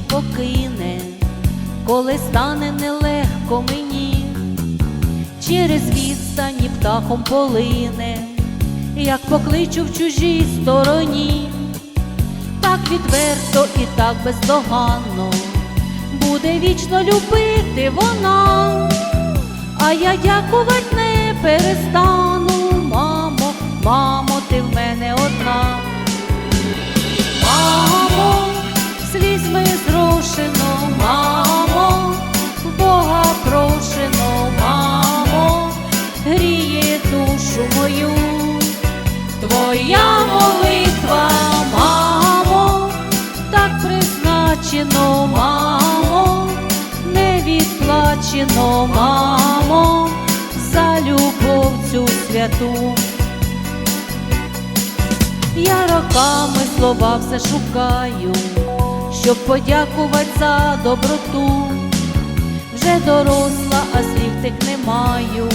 покине, коли стане нелегко мені, через відстані птахом полине, як покличу в чужій стороні, так відверто і так бездоганно буде вічно любити вона, а я дякувати не твоя молитва, мамо, так призначено, мамо, не відплачено, мамо, за любов цю святу. Я роками слова все шукаю, щоб подякувати за доброту. Вже доросла, а слів тих не маю,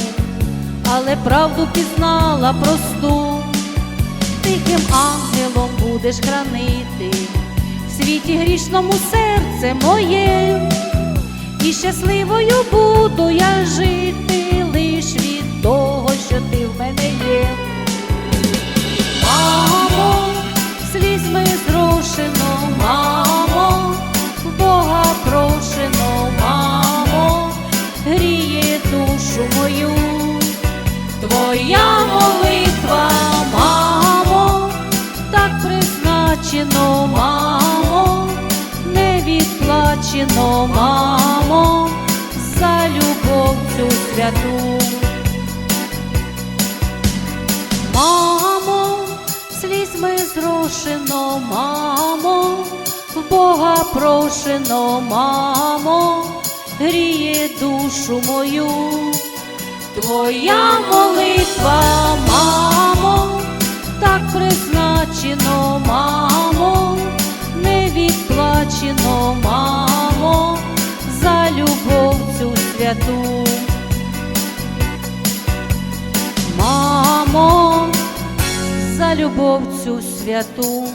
але правду пізнала просту. Тихим ангелом будеш хранити в світі грішному серце моє, і щасливою буду я жити лиш від того, що ти в мене є. Мамо, слізьми зрошено, мамо, Бога прошено, мамо, гріє душу мою, твоя призначено, мамо, не відплачено, мамо, за любов цю святу. Мамо, слізьми зрошено, мамо, в Бога прошено, мамо, гріє душу мою, твоя молитва, мамо, так призначено, мамо, святу. Мамо, за любов цю святу.